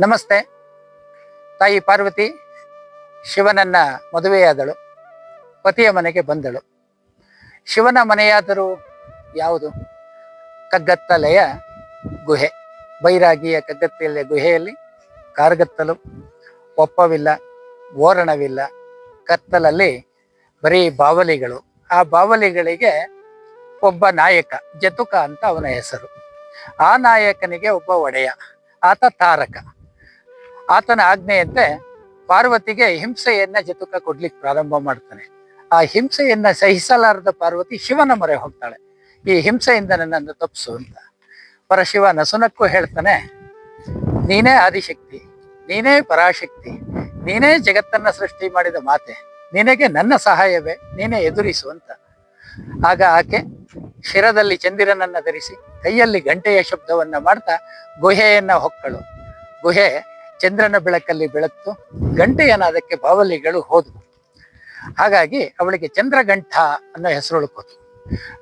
ನಮಸ್ತೆ. ತಾಯಿ ಪಾರ್ವತಿ, ಶಿವನನ್ನ ಮದುವೆಯಾದಳು, ಪತಿಯ ಮನೆಗೆ ಬಂದಳು. ಶಿವನ ಮನೆಯಾದರೂ ಯಾವುದು? ಕಗ್ಗತ್ತಲೆಯ ಗುಹೆ, ಬೈರಾಗಿಯ ಕಗ್ಗತ್ತಲೆಯ ಗುಹೆಯಲ್ಲಿ ಕಾರ್ಗತ್ತಲು, ಒಪ್ಪವಿಲ್ಲ, ಓರಣವಿಲ್ಲ, ಕತ್ತಲಲ್ಲಿ ಬರೀ ಬಾವಲಿಗಳು. ಆ ಬಾವಲಿಗಳಿಗೆ ಒಬ್ಬ ನಾಯಕ, ಜತುಕ ಅಂತ ಅವನ ಹೆಸರು. ಆ ನಾಯಕನಿಗೆ ಒಬ್ಬ ಒಡೆಯ, ಆತ ತಾರಕ. ಆತನ ಆಜ್ಞೆಯಂತೆ ಪಾರ್ವತಿಗೆ ಹಿಂಸೆಯನ್ನ ಜತುಕ ಕೊಡ್ಲಿಕ್ಕೆ ಪ್ರಾರಂಭ ಮಾಡ್ತಾನೆ. ಆ ಹಿಂಸೆಯನ್ನ ಸಹಿಸಲಾರದ ಪಾರ್ವತಿ ಶಿವನ ಮೊರೆ ಹೋಗ್ತಾಳೆ. ಈ ಹಿಂಸೆಯಿಂದ ನನ್ನನ್ನು ತಪ್ಪಿಸು ಅಂತ. ಪರಶಿವ ನಸುನಕ್ಕೂ ಹೇಳ್ತಾನೆ, ನೀನೇ ಆದಿಶಕ್ತಿ, ನೀನೇ ಪರಾಶಕ್ತಿ, ನೀನೇ ಜಗತ್ತನ್ನ ಸೃಷ್ಟಿ ಮಾಡಿದ ಮಾತೆ, ನಿನಗೆ ನನ್ನ ಸಹಾಯವೇ, ನೀನೇ ಎದುರಿಸು ಅಂತ. ಆಗ ಆಕೆ ಶಿರದಲ್ಲಿ ಚಂದಿರನನ್ನ ಧರಿಸಿ ಕೈಯಲ್ಲಿ ಗಂಟೆಯ ಶಬ್ದವನ್ನ ಮಾಡ್ತಾ ಗುಹೆಯನ್ನ ಹೊಕ್ಕಳು. ಗುಹೆ ಚಂದ್ರನ ಬೆಳಕಲ್ಲಿ ಬೆಳಕು ಗಂಟೆಯನ್ನು ಅದಕ್ಕೆ ಬಾವಲಿಗಳು ಹೋದವು ಹಾಗಾಗಿ ಅವಳಿಗೆ ಚಂದ್ರಗಂಠ ಅನ್ನೋ ಹೆಸರು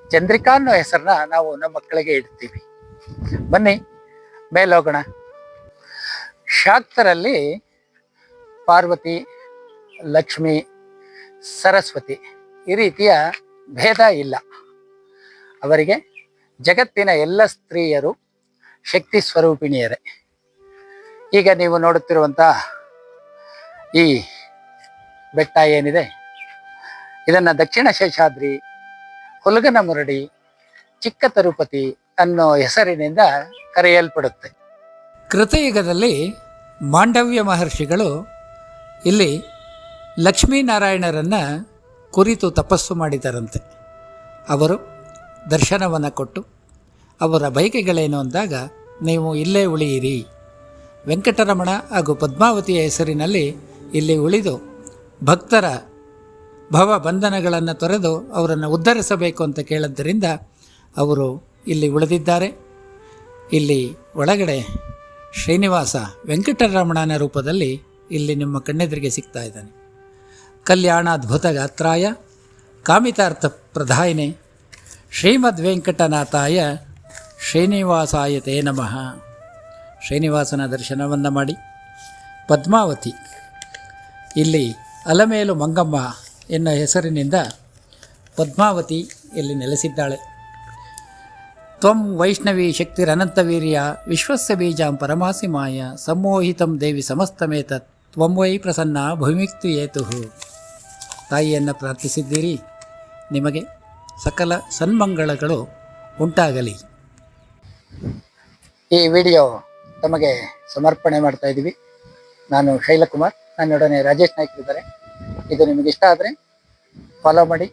ಚಂದ್ರಿಕಾ ಅನ್ನೋ ಹೆಸರನ್ನ ನಾವು ನಮ್ಮ ಮಕ್ಕಳಿಗೆ ಇಡ್ತೀವಿ. ಬನ್ನಿ ಮೇಲೋಗೋಣ ಶಾಕ್ತರಲ್ಲಿ ಪಾರ್ವತಿ, ಲಕ್ಷ್ಮಿ, ಸರಸ್ವತಿ ಈ ರೀತಿಯ ಭೇದ ಇಲ್ಲ. ಅವರಿಗೆ ಜಗತ್ತಿನ ಎಲ್ಲ ಸ್ತ್ರೀಯರು ಶಕ್ತಿ ಸ್ವರೂಪಿಣಿಯರೇ. ಈಗ ನೀವು ನೋಡುತ್ತಿರುವಂಥ ಈ ಬೆಟ್ಟ ಏನಿದೆ? ಇದನ್ನು ದಕ್ಷಿಣ ಶೇಷಾದ್ರಿ, ಹುಲಗನ ಮುರಡಿ ಚಿಕ್ಕ ತಿರುಪತಿ ಅನ್ನೋ ಹೆಸರಿನಿಂದ ಕರೆಯಲ್ಪಡುತ್ತೆ. ಕೃತಯುಗದಲ್ಲಿ ಮಾಂಡವ್ಯ ಮಹರ್ಷಿಗಳು ಇಲ್ಲಿ ಲಕ್ಷ್ಮೀನಾರಾಯಣರನ್ನು ಕುರಿತು ತಪಸ್ಸು ಮಾಡಿದರಂತೆ. ಅವರು ದರ್ಶನವನ್ನು ಕೊಟ್ಟು ಅವರ ಬೈಕೆಗಳೇನು ಅಂದಾಗ, ನೀವು ಇಲ್ಲೇ ಉಳಿಯಿರಿ. ವೆಂಕಟರಮಣ ಹಾಗೂ ಪದ್ಮಾವತಿಯ ಹೆಸರಿನಲ್ಲಿ ಇಲ್ಲಿ ಉಳಿದು ಭಕ್ತರ ಭವ ಬಂಧನಗಳನ್ನು ತೊರೆದು ಅವರನ್ನು ಉದ್ಧರಿಸಬೇಕು ಅಂತ ಕೇಳಿದ್ದರಿಂದ ಅವರು ಇಲ್ಲಿ ಉಳಿದಿದ್ದಾರೆ. ಇಲ್ಲಿ ಒಳಗಡೆ ಶ್ರೀನಿವಾಸ ವೆಂಕಟರಮಣನ ರೂಪದಲ್ಲಿ ಇಲ್ಲಿ ನಿಮ್ಮ ಕಣ್ಣೆದುರಿಗೆ ಸಿಗ್ತಾ ಇದ್ದಾನೆ. ಕಲ್ಯಾಣಾದ್ಭುತ ಗಾತ್ರಾಯ, ಕಾಮಿತಾರ್ಥ ಪ್ರಧಾಯಿನೇ ಶ್ರೀಮದ್ ವೆಂಕಟನಾಥಾಯ ಶ್ರೀನಿವಾಸಾಯ ತೇ ನಮಃ. ಶ್ರೀನಿವಾಸನ ದರ್ಶನವನ್ನು ಮಾಡಿ. ಪದ್ಮಾವತಿ. ಇಲ್ಲಿ ಅಲಮೇಲು ಮಂಗಮ್ಮ ಎನ್ನುವ ಹೆಸರಿನಿಂದ ಪದ್ಮಾವತಿ ಇಲ್ಲಿ ನೆಲೆಸಿದ್ದಾಳೆ. ತ್ವಂ ವೈಷ್ಣವಿ ಶಕ್ತಿರನಂತವೀರ್ಯ ವಿಶ್ವಸ್ಯ ಬೀಜಾಂ ಪರಮಾಸಿ ಮಾಯ, ಸಮ್ಮೋಹಿತಂ ದೇವಿ ಸಮಸ್ತಮೇತ, ತ್ವಂ ವೈ ಪ್ರಸನ್ನ ಭೂಮಿಕ್ತು ಏತು. ತಾಯಿಯನ್ನು ಪ್ರಾರ್ಥಿಸಿದ್ದೀರಿ, ನಿಮಗೆ ಸಕಲ ಸನ್ಮಂಗಳಗಳು ಉಂಟಾಗಲಿ. ಈ ವಿಡಿಯೋ ತಮಗೆ ಸಮರ್ಪಣೆ ಮಾಡ್ತಾ ಇದ್ದೀವಿ. ನಾನು ಶೈಲಕುಮಾರ್ ನನ್ನೊಡನೆ ರಾಜೇಶ್ ನಾಯ್ಕ್ ಇದ್ದಾರೆ. ಇದು ನಿಮಗೆ ಇಷ್ಟ ಆದರೆ ಫಾಲೋ ಮಾಡಿ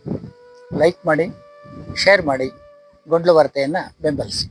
ಲೈಕ್ ಮಾಡಿ ಶೇರ್ ಮಾಡಿ ಗೊಂಡ್ಲು ವಾರ್ತೆಯನ್ನು ಬೆಂಬಲಿಸಿ.